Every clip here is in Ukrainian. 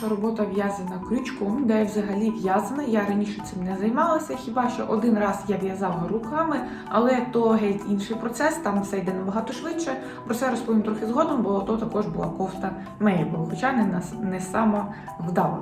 перша робота в'язана крючком, де я взагалі в'язана. Я раніше цим не займалася. Хіба що один раз я в'язала руками, але то геть інший процес, там все йде набагато швидше. Про це розповім трохи згодом, бо то також була кофта Мейбл, хоча не, не сама вдала.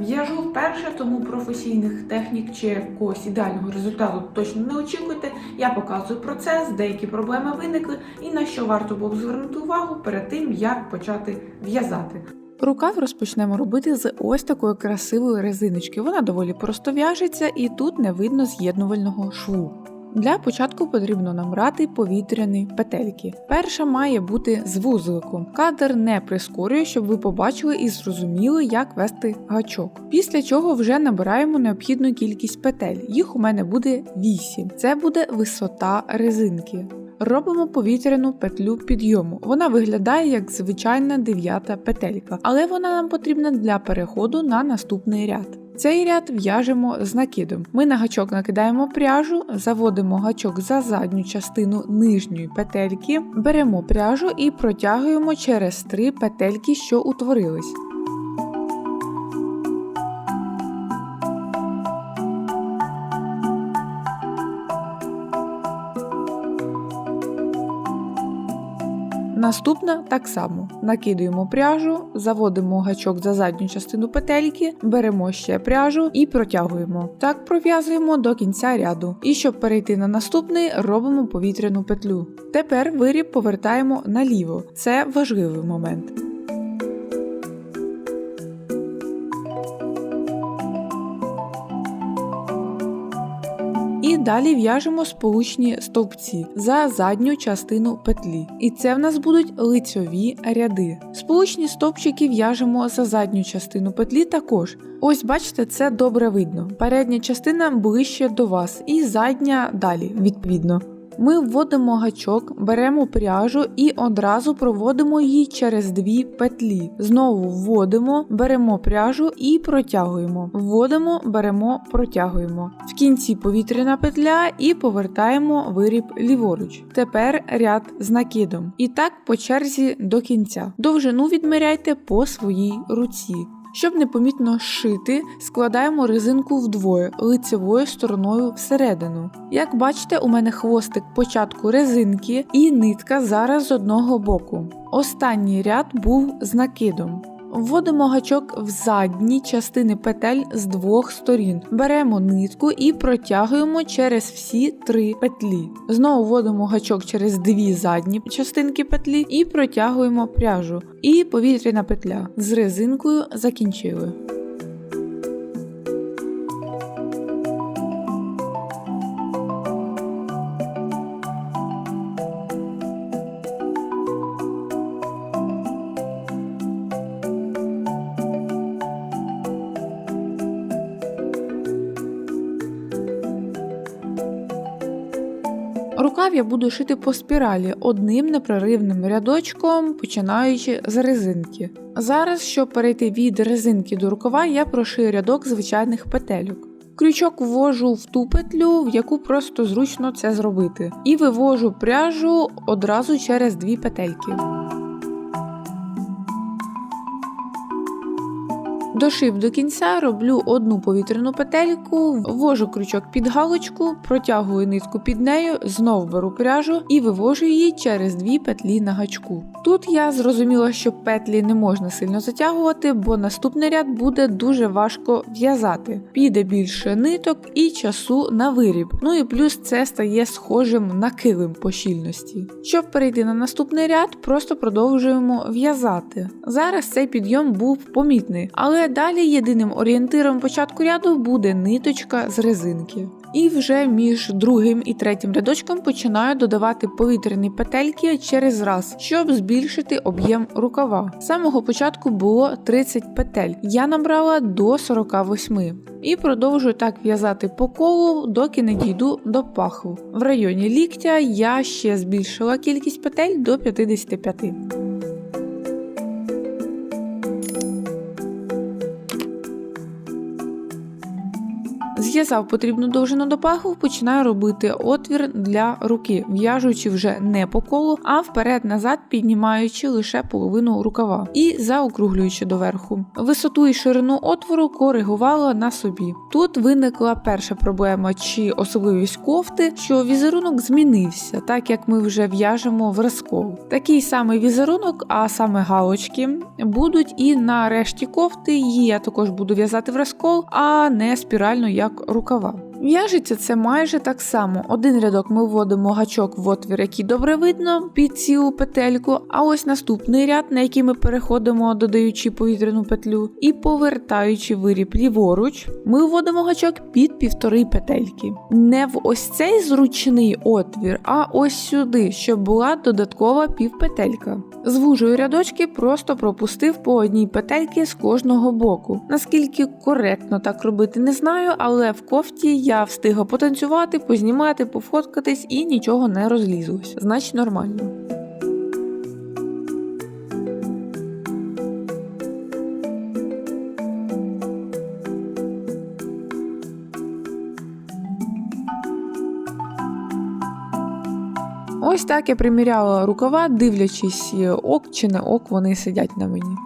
В'яжу вперше, тому професійних технік чи якогось ідеального результату точно не очікуйте. Я показую процес, деякі проблеми виникли і на що варто було звернути увагу перед тим, як почати в'язати. Рукав розпочнемо робити з ось такої красивої резиночки. Вона доволі просто в'яжеться і тут не видно з'єднувального шву. Для початку потрібно набрати повітряні петельки. Перша має бути з вузликом. Кадр не прискорює, щоб ви побачили і зрозуміли, як вести гачок. Після чого вже набираємо необхідну кількість петель. Їх у мене буде 8. Це буде висота резинки. Робимо повітряну петлю підйому. Вона виглядає як звичайна дев'ята петелька, але вона нам потрібна для переходу на наступний ряд. Цей ряд в'яжемо з накидом. Ми на гачок накидаємо пряжу, заводимо гачок за задню частину нижньої петельки, беремо пряжу і протягуємо через три петельки, що утворились. Наступна так само. Накидуємо пряжу, заводимо гачок за задню частину петельки, беремо ще пряжу і протягуємо. Так пров'язуємо до кінця ряду. І щоб перейти на наступний, робимо повітряну петлю. Тепер виріб повертаємо наліво. Це важливий момент. Далі в'яжемо сполучні стовпці за задню частину петлі. І це в нас будуть лицьові ряди. Сполучні стовпчики в'яжемо за задню частину петлі також. Ось бачите, це добре видно. Передня частина ближче до вас, і задня далі, відповідно. Ми вводимо гачок, беремо пряжу і одразу проводимо її через дві петлі. Знову вводимо, беремо пряжу і протягуємо. Вводимо, беремо, протягуємо. В кінці повітряна петля і повертаємо виріб ліворуч. Тепер ряд з накидом. І так по черзі до кінця. Довжину відміряйте по своїй руці. Щоб непомітно шити, складаємо резинку вдвоє лицевою стороною всередину. Як бачите, у мене хвостик початку резинки і нитка зараз з одного боку. Останній ряд був з накидом. Вводимо гачок в задні частини петель з двох сторін. Беремо нитку і протягуємо через всі три петлі. Знову вводимо гачок через дві задні частинки петлі і протягуємо пряжу. І повітряна петля з резинкою закінчили. Рукав я буду шити по спіралі одним непроривним рядочком, починаючи з резинки. Зараз, щоб перейти від резинки до рукава, я прошию рядок звичайних петельок. Крючок ввожу в ту петлю, в яку просто зручно це зробити, і вивожу пряжу одразу через дві петельки. Дошив до кінця, роблю одну повітряну петельку, ввожу крючок під галочку, протягую нитку під нею, знов беру пряжу і вивожу її через дві петлі на гачку. Тут я зрозуміла, що петлі не можна сильно затягувати, бо наступний ряд буде дуже важко в'язати. Піде більше ниток і часу на виріб. Ну і плюс це стає схожим на килим по щільності. Щоб перейти на наступний ряд, просто продовжуємо в'язати. Зараз цей підйом був помітний, але далі єдиним орієнтиром початку ряду буде ниточка з резинки. І вже між другим і третім рядочком починаю додавати повітряні петельки через раз, щоб збільшити об'єм рукава. З самого початку було 30 петель, я набрала до 48. І продовжую так в'язати по колу, доки не дійду до паху. В районі ліктя я ще збільшила кількість петель до 55. Зв'язав потрібну довжину до паху, починаю робити отвір для руки, в'яжучи вже не по колу, а вперед-назад піднімаючи лише половину рукава і заокруглюючи доверху. Висоту і ширину отвору коригувала на собі. Тут виникла перша проблема чи особливість кофти, що візерунок змінився, так як ми вже в'яжемо в розкол. Такий самий візерунок, а саме галочки, будуть і на решті кофти. Її я також буду в'язати в розкол, а не спірально як рукава. В'яжеться це майже так само. Один рядок ми вводимо гачок в отвір, який добре видно під цілу петельку. А ось наступний ряд, на який ми переходимо, додаючи повітряну петлю, і повертаючи виріб ліворуч, ми вводимо гачок під півтори петельки. Не в ось цей зручний отвір, а ось сюди, щоб була додаткова півпетелька. Звужую рядочки, просто пропустив по одній петельці з кожного боку. Наскільки коректно так робити, не знаю, але в кофті я встигла потанцювати, познімати, пофоткатись і нічого не розлізлось. Значить, нормально. Ось так я приміряла рукава, дивлячись, ок чи не ок, вони сидять на мені.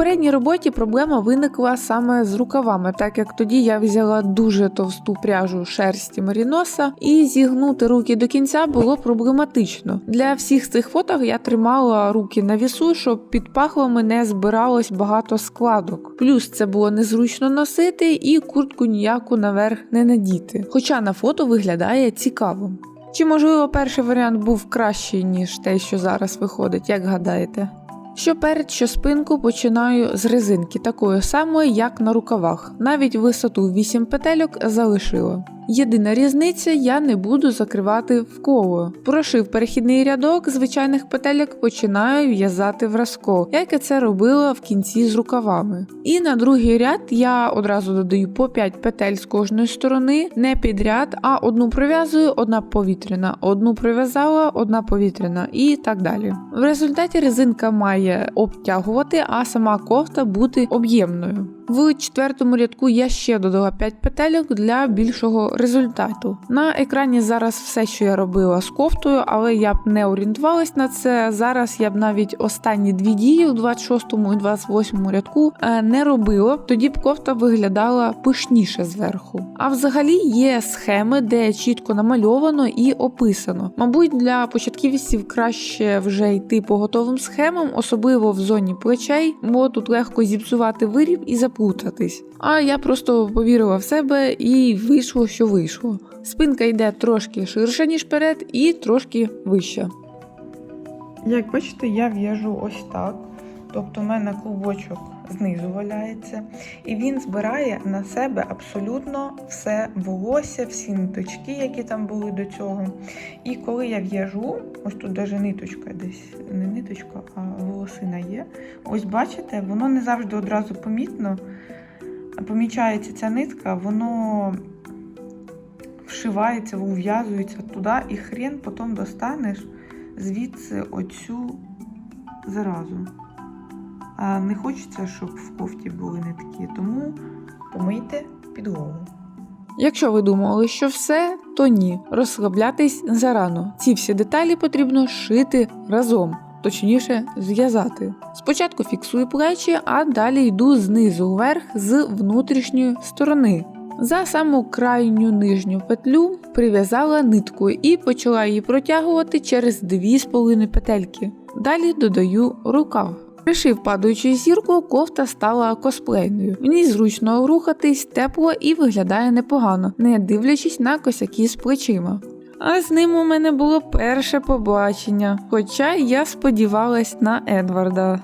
Попередній роботі проблема виникла саме з рукавами, так як тоді я взяла дуже товсту пряжу шерсті маріноса, і зігнути руки до кінця було проблематично. Для всіх цих фото я тримала руки на вісу, щоб під пахвами не збиралось багато складок. Плюс це було незручно носити і куртку ніяку наверх не надіти. Хоча на фото виглядає цікаво. Чи можливо перший варіант був кращий, ніж те, що зараз виходить, як гадаєте? Що перед, що спинку починаю з резинки, такої самої, як на рукавах. Навіть висоту 8 петельок залишила. Єдина різниця, я не буду закривати в коло. Прошив перехідний рядок звичайних петельок, починаю в'язати в розкол, як я це робила в кінці з рукавами. І на другий ряд я одразу додаю по 5 петель з кожної сторони, не підряд, а одну пров'язую, одна повітряна, одну пров'язала, одна повітряна і так далі. В результаті резинка має обтягувати, а сама кофта бути об'ємною. В четвертому рядку я ще додала 5 петельок для більшого результату. На екрані зараз все, що я робила з кофтою, але я б не орієнтувалась на це. Зараз я б навіть останні дві дії у 26 і 28 рядку е, не робила, тоді б кофта виглядала пишніше зверху. А взагалі є схеми, де чітко намальовано і описано. Мабуть, для початківців краще вже йти по готовим схемам, особливо в зоні плечей, бо тут легко зіпсувати виріб і заплутатись. А я просто повірила в себе і вийшло, що вийшло. Спинка йде трошки ширше, ніж перед, і трошки вища. Як бачите, я в'яжу ось так. Тобто, в мене клубочок знизу валяється, і він збирає на себе абсолютно все волосся, всі ниточки, які там були до цього. І коли я в'яжу, ось тут навіть ниточка десь, не ниточка, а волосина є. Ось бачите, воно не завжди одразу помітно. Помічається ця нитка, воно вшивається, ув'язується туди, і хрен потім достанеш звідси оцю заразу. А не хочеться, щоб в кофті були нитки, тому помийте підлогу. Якщо ви думали, що все, то ні. Розслаблятись зарано. Ці всі деталі потрібно шити разом. Точніше, зв'язати. Спочатку фіксую плечі, а далі йду знизу вверх з внутрішньої сторони. За саму крайню нижню петлю прив'язала нитку і почала її протягувати через 2,5 петельки. Далі додаю рукав. Пришив падаючу зірку, кофта стала косплейною. В ній зручно рухатись, тепло і виглядає непогано, не дивлячись на косяки з плечима. А з ним у мене було перше побачення, хоча я сподівалась на Едварда.